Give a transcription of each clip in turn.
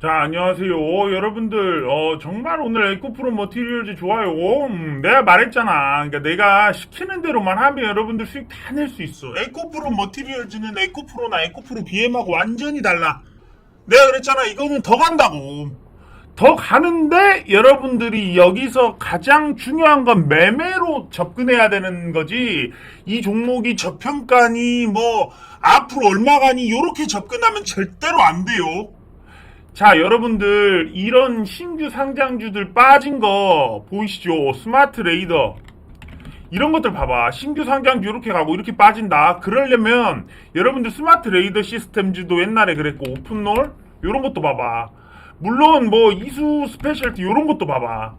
자, 안녕하세요. 여러분들, 어, 정말 오늘 에코프로 머티리얼즈 좋아요. 음, 내가 말했잖아. 그러니까 내가 시키는 대로만 하면 여러분들 수익 다 낼 수 있어. 에코프로 머티리얼즈는 에코프로나 에코프로 BM하고 완전히 달라. 내가 그랬잖아. 이거는 더 간다고. 더 가는데 여러분들이 여기서 가장 중요한 건 매매로 접근해야 되는 거지. 이 종목이 저평가니 뭐 앞으로 얼마 가니 요렇게 접근하면 절대로 안 돼요. 자, 여러분들, 이런 신규 상장주들 빠진 거 보이시죠? 스마트 레이더. 이런 것들 봐봐. 신규 상장주 이렇게 가고 이렇게 빠진다. 그러려면 여러분들 스마트 레이더 시스템즈도 옛날에 그랬고 오픈롤 이런 것도 봐봐. 물론 뭐 이수 스페셜티 이런 것도 봐봐.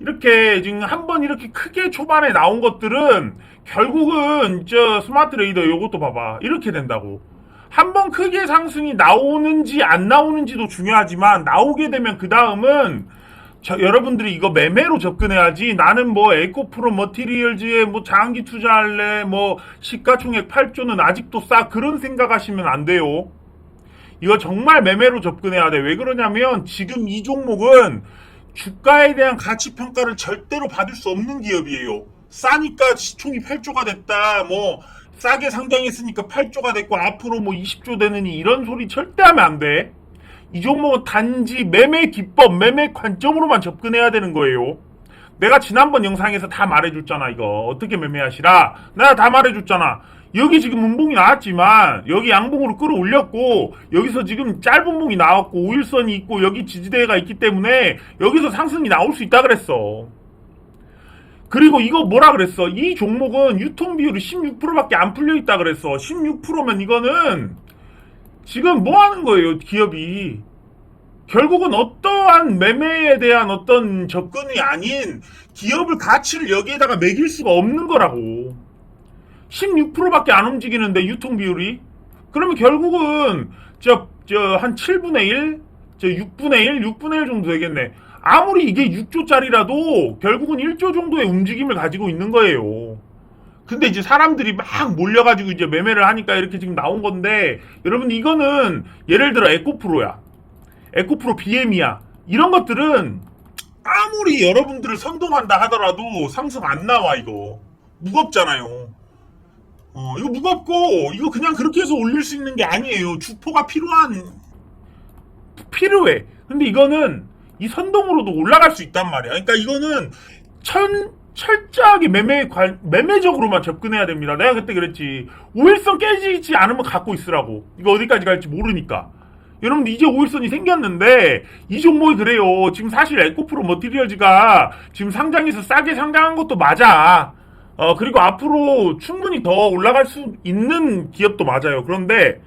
이렇게 지금 한번 이렇게 크게 초반에 나온 것들은 결국은 저 스마트 레이더 요것도 봐봐. 이렇게 된다고. 한 번 크게 상승이 나오는지 안 나오는지도 중요하지만 나오게 되면 그 다음은 여러분들이 이거 매매로 접근해야지 나는 뭐 에코프로 머티리얼즈에 뭐 장기 투자할래 뭐 시가총액 8조는 아직도 싸 그런 생각하시면 안 돼요. 이거 정말 매매로 접근해야 돼. 왜 그러냐면 지금 이 종목은 주가에 대한 가치 평가를 절대로 받을 수 없는 기업이에요. 싸니까 시총이 8조가 됐다. 뭐 싸게 상장했으니까 8조가 됐고 앞으로 뭐 20조 되느니 이런 소리 절대 하면 안 돼. 이 종목은 단지 매매 기법, 매매 관점으로만 접근해야 되는 거예요. 내가 지난번 영상에서 다 말해줬잖아, 이거. 어떻게 매매하시라. 내가 다 말해줬잖아. 여기 지금 문봉이 나왔지만, 여기 양봉으로 끌어올렸고, 여기서 지금 짧은 봉이 나왔고, 5일선이 있고, 여기 지지대가 있기 때문에, 여기서 상승이 나올 수 있다 그랬어. 그리고 이거 뭐라 그랬어? 이 종목은 유통 비율이 16%밖에 안 풀려 있다 그랬어. 16%면 이거는 지금 뭐 하는 거예요, 기업이? 결국은 어떠한 매매에 대한 어떤 접근이 아닌 기업을 가치를 여기에다가 매길 수가 없는 거라고. 16%밖에 안 움직이는데 유통 비율이 그러면 결국은 저 저 한 7분의 1, 저 6분의 1, 6분의 1 정도 되겠네. 아무리 이게 6조짜리라도 결국은 1조 정도의 움직임을 가지고 있는 거예요. 근데 이제 사람들이 막 몰려가지고 이제 매매를 하니까 이렇게 지금 나온 건데 여러분 이거는 예를 들어 에코프로야. 에코프로 BM이야. 이런 것들은 아무리 여러분들을 선동한다 하더라도 상승 안 나와 이거. 무겁잖아요. 어, 이거 무겁고 이거 그냥 그렇게 해서 올릴 수 있는 게 아니에요. 주포가 필요한 필요해. 근데 이거는 이 선동으로도 올라갈 수 있단 말이야. 그러니까 이거는 천 철저하게 매매 관 매매적으로만 접근해야 됩니다. 내가 그때 그랬지. 오일선 깨지지 않으면 갖고 있으라고. 이거 어디까지 갈지 모르니까. 여러분 이제 오일선이 생겼는데 이 종목이 그래요. 지금 사실 에코프로 머티리얼즈가 지금 상장해서 싸게 상장한 것도 맞아. 어 그리고 앞으로 충분히 더 올라갈 수 있는 기업도 맞아요. 그런데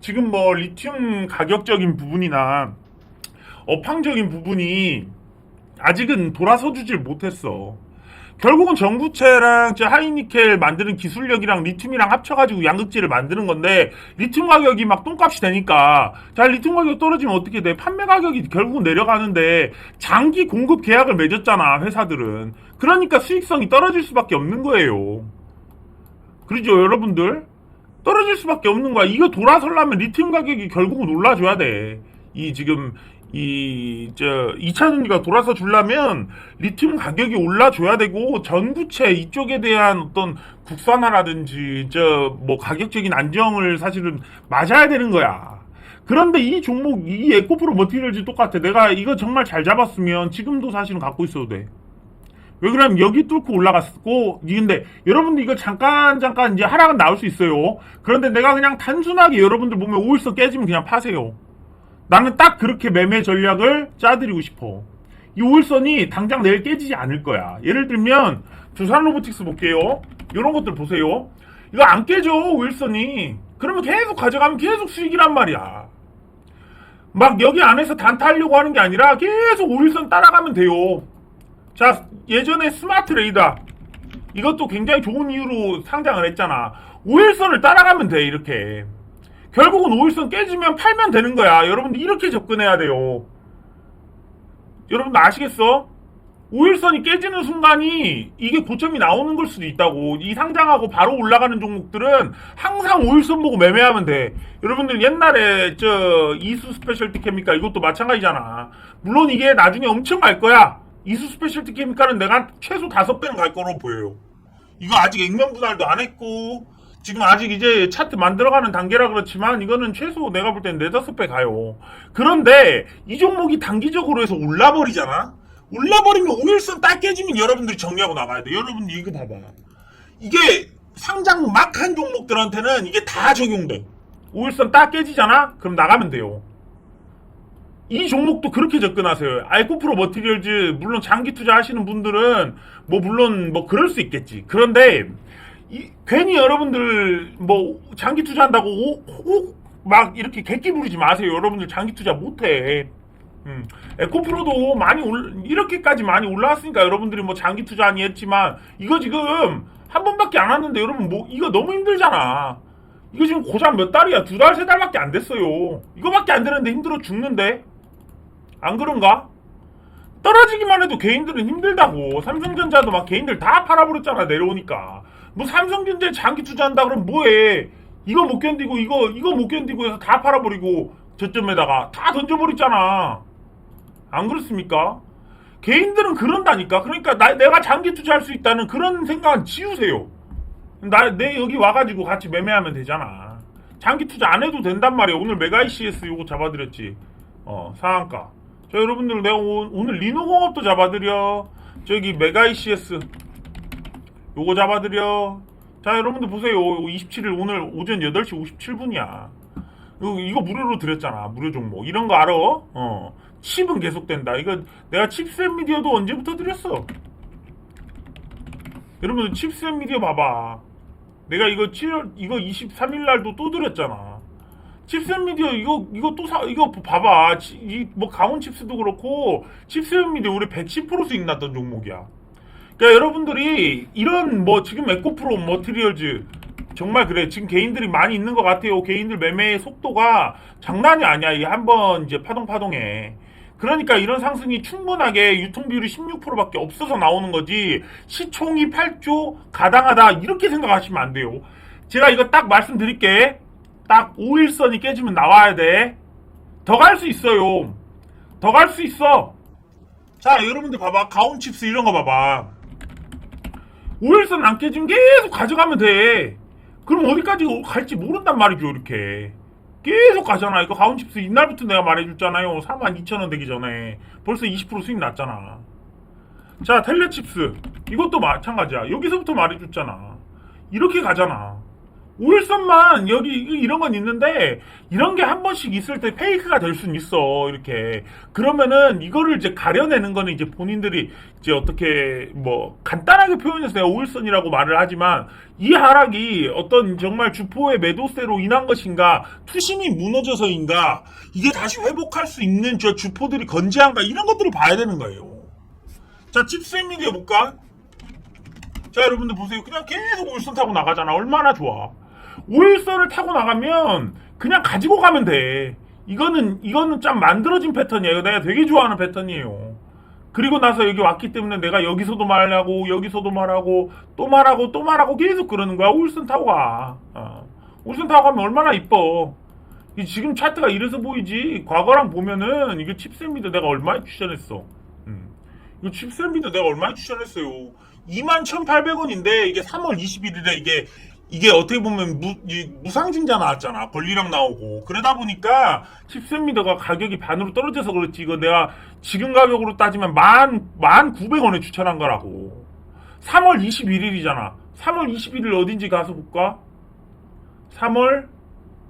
지금 뭐 리튬 가격적인 부분이나 업황적인 부분이 아직은 돌아서 주질 못했어. 결국은 전구체랑 저 하이니켈 만드는 기술력이랑 리튬이랑 합쳐가지고 양극재를 만드는 건데 리튬 가격이 막 똥값이 되니까 자 리튬 가격 떨어지면 어떻게 돼? 판매 가격이 결국은 내려가는데 장기 공급 계약을 맺었잖아 회사들은 그러니까 수익성이 떨어질 수밖에 없는 거예요. 그러죠 여러분들 떨어질 수밖에 없는 거야. 이거 돌아서려면 리튬 가격이 결국은 올라줘야 돼. 이 지금 이저 2차 전지가 돌아서 주려면 리튬 가격이 올라줘야 되고 전구체 이쪽에 대한 어떤 국산화라든지 저 뭐 가격적인 안정을 사실은 맞아야 되는 거야. 그런데 이 종목 이 에코프로 머티리얼즈 똑같아. 내가 이거 정말 잘 잡았으면 지금도 사실은 갖고 있어도 돼. 왜 그러냐면 여기 뚫고 올라갔고 근데 여러분들 이거 잠깐 잠깐 이제 하락은 나올 수 있어요. 그런데 내가 그냥 단순하게 여러분들 보면 오일선 깨지면 그냥 파세요. 나는 딱 그렇게 매매 전략을 짜드리고 싶어. 이 오일선이 당장 내일 깨지지 않을 거야. 예를 들면 두산 로보틱스 볼게요. 이런 것들 보세요. 이거 안 깨져 오일선이. 그러면 계속 가져가면 계속 수익이란 말이야. 막 여기 안에서 단타하려고 하는 게 아니라 계속 오일선 따라가면 돼요. 자 예전에 스마트 레이더 이것도 굉장히 좋은 이유로 상장을 했잖아. 오일선을 따라가면 돼 이렇게. 결국은 오일선 깨지면 팔면 되는 거야. 여러분들 이렇게 접근해야 돼요. 여러분들 아시겠어? 5일선이 깨지는 순간이 이게 고점이 나오는 걸 수도 있다고. 이 상장하고 바로 올라가는 종목들은 항상 5일선 보고 매매하면 돼. 여러분들 옛날에 저 이수 스페셜티 케미칼 이것도 마찬가지잖아. 물론 이게 나중에 엄청 갈 거야. 이수 스페셜티 케미칼은 내가 최소 5배는 갈 거로 보여요. 이거 아직 액면 분할도 안 했고 지금 아직 이제 차트 만들어가는 단계라 그렇지만 이거는 최소 내가 볼 때는 네다섯 배 가요. 그런데 이 종목이 단기적으로 해서 올라버리잖아. 올라버리면 5일선 딱 깨지면 여러분들이 정리하고 나가야 돼. 여러분 이거 봐봐. 이게 상장 막 한 종목들한테는 이게 다 적용돼. 5일선 딱 깨지잖아? 그럼 나가면 돼요. 이 종목도 그렇게 접근하세요. 알코프로 머티리얼즈 물론 장기 투자하시는 분들은 뭐 물론 뭐 그럴 수 있겠지. 그런데 이- 괜히 여러분들 뭐 장기 투자한다고 오, 오, 막 이렇게 객기 부리지 마세요. 여러분들 장기 투자 못해. 음, 에코프로도 많이 올 이렇게까지 많이 올라왔으니까 여러분들이 뭐 장기 투자하니 했지만 이거 지금 한 번밖에 안 왔는데 여러분 뭐 이거 너무 힘들잖아. 이거 지금 고작 몇 달이야? 두 달, 세 달밖에 안 됐어요. 이거밖에 안 되는데 힘들어 죽는데? 안 그런가? 떨어지기만 해도 개인들은 힘들다고. 삼성전자도 막 개인들 다 팔아버렸잖아, 내려오니까. 뭐 삼성전자에 장기 투자한다 그러면 뭐해. 이거 못 견디고, 이거, 이거 못 견디고 해서 다 팔아버리고, 저점에다가 다 던져버렸잖아. 안 그렇습니까? 개인들은 그런다니까. 그러니까 나, 내가 장기 투자할 수 있다는 그런 생각은 지우세요. 나, 내 여기 와가지고 같이 매매하면 되잖아. 장기 투자 안 해도 된단 말이야. 오늘 메가 ICS 요거 잡아드렸지. 어, 상한가. 자, 여러분들 내가 오, 오늘 리노공업도 잡아드려. 저기 메가 ICS 요거 잡아드려. 자, 여러분들 보세요. 요거 27일 오늘 오전 8시 57분이야. 이거, 이거 무료로 드렸잖아. 무료 종목. 이런 거 알아? 어. 칩은 계속된다. 이거 내가 칩셋 미디어도 언제부터 드렸어? 여러분들 칩셋 미디어 봐봐. 내가 이거 7월 이거 23일 날도 또 드렸잖아. 칩셋 미디어 이거 이거 또 사 이거 봐봐. 이 뭐 강원 칩스도 그렇고 칩셋 미디어 우리 110% 수익 났던 종목이야. 그러니까 여러분들이 이런 뭐 지금 에코프로 머티리얼즈 정말 그래 지금 개인들이 많이 있는 것 같아요. 개인들 매매의 속도가 장난이 아니야. 이게 한번 이제 파동 파동해. 그러니까 이런 상승이 충분하게 유통 비율이 16%밖에 없어서 나오는 거지 시총이 8조 가당하다 이렇게 생각하시면 안 돼요. 제가 이거 딱 말씀드릴게. 딱 5일선이 깨지면 나와야 돼. 더 갈 수 있어요. 더 갈 수 있어. 자, 여러분들 봐봐. 가온 칩스 이런 거 봐봐. 5일선 안 깨지면 계속 가져가면 돼. 그럼 어디까지 갈지 모른단 말이죠, 이렇게. 계속 가잖아. 이거 가온 칩스 이날부터 내가 말해줬잖아요. 42,000원 되기 전에. 벌써 20% 수익 났잖아. 자, 텔레칩스. 이것도 마찬가지야. 여기서부터 말해줬잖아. 이렇게 가잖아. 5일선만 여기 이런 건 있는데 이런 게 한 번씩 있을 때 페이크가 될 수는 있어 이렇게. 그러면은 이거를 이제 가려내는 거는 이제 본인들이 이제 어떻게 뭐 간단하게 표현해서 내가 5일선이라고 말을 하지만 이 하락이 어떤 정말 주포의 매도세로 인한 것인가 투심이 무너져서인가 이게 다시 회복할 수 있는 저 주포들이 건재한가 이런 것들을 봐야 되는 거예요. 자 칩스앤 미디어 볼까? 자 여러분들 보세요. 그냥 계속 울선 타고 나가잖아. 얼마나 좋아 5일선을 타고 나가면 그냥 가지고 가면 돼. 이거는 이거는 좀 만들어진 패턴이에요. 내가 되게 좋아하는 패턴이에요. 그리고 나서 여기 왔기 때문에 내가 여기서도 말하고 여기서도 말하고 또 말하고 또 말하고 계속 그러는 거야. 5일선 타고 가. 어. 5일선 타고 가면 얼마나 이뻐. 이 지금 차트가 이래서 보이지? 과거랑 보면은 이게 칩셋미드 내가 얼마에 추천했어. 음. 이거 칩셋미드 내가 얼마에 추천했어요? 21,800원인데 이게 3월 21일에 이게 이게 어떻게 보면 무, 이 무상증자 나왔잖아. 권리랑 나오고. 그러다 보니까 칩셋미더가 가격이 반으로 떨어져서 그렇지. 이거 내가 지금 가격으로 따지면 만, 만 900원에 추천한 거라고. 3월 21일이잖아. 3월 21일 어딘지 가서 볼까? 3월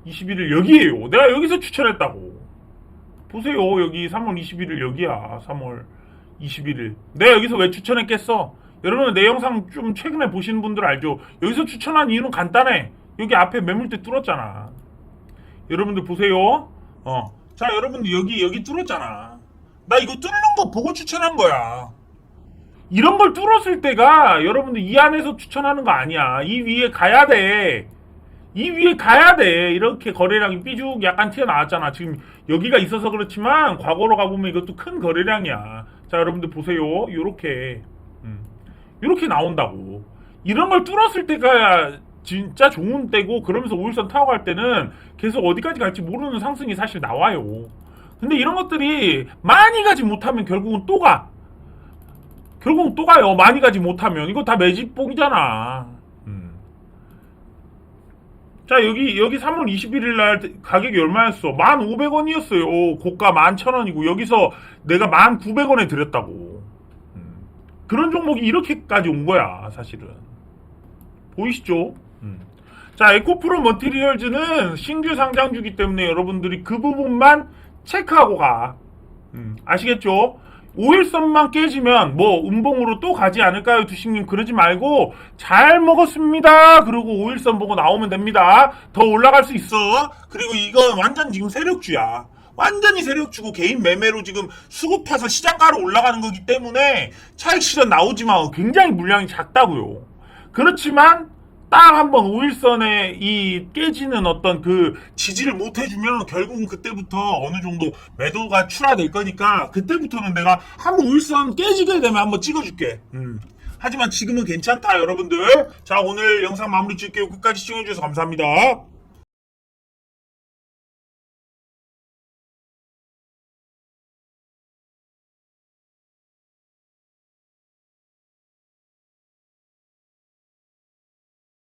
21일 여기에요. 내가 여기서 추천했다고. 보세요. 여기 3월 21일 여기야. 3월 21일. 내가 여기서 왜 추천했겠어? 여러분 내 영상 좀 최근에 보시는 분들 알죠? 여기서 추천한 이유는 간단해. 여기 앞에 매물대 뚫었잖아. 여러분들 보세요. 어. 자, 여러분들 여기 여기 뚫었잖아. 나 이거 뚫는 거 보고 추천한 거야. 이런 걸 뚫었을 때가 여러분들 이 안에서 추천하는 거 아니야. 이 위에 가야 돼. 이 위에 가야 돼. 이렇게 거래량이 삐죽 약간 튀어나왔잖아. 지금 여기가 있어서 그렇지만 과거로 가보면 이것도 큰 거래량이야. 자 여러분들 보세요 요렇게 음, 요렇게 나온다고 이런 걸 뚫었을 때가 진짜 좋은 때고 그러면서 5일선 타고 갈 때는 계속 어디까지 갈지 모르는 상승이 사실 나와요 근데 이런 것들이 많이 가지 못하면 결국은 또 가. 결국은 또 가요. 많이 가지 못하면. 이거 다 매집봉이잖아. 음. 자, 여기, 여기 3월 21일 날 가격이 얼마였어? 1,500원이었어요. 고가 11,000원이고, 여기서 내가 1,900원에 드렸다고. 음. 그런 종목이 이렇게까지 온 거야, 사실은. 보이시죠? 음. 자, 에코프로 머티리얼즈는 신규 상장주기 때문에 여러분들이 그 부분만 체크하고 가. 음, 아시겠죠? 5일선만 깨지면 뭐 음봉으로 또 가지 않을까요? 두식님 그러지 말고 잘 먹었습니다. 그리고 5일선 보고 나오면 됩니다. 더 올라갈 수 있어. 그리고 이건 완전 지금 세력주야. 완전히 세력 주고 개인 매매로 지금 수급 타서 시장가로 올라가는 거기 때문에 차익 실현 나오지만 굉장히 물량이 작다고요. 그렇지만 딱 한번 5일선에 이 깨지는 어떤 그 지지를 못 해주면 결국은 그때부터 어느 정도 매도가 출하될 거니까 그때부터는 내가 한번 5일선 깨지게 되면 한번 찍어줄게. 음. 하지만 지금은 괜찮다 여러분들. 자 오늘 영상 마무리 짓게요. 끝까지 시청해주셔서 감사합니다.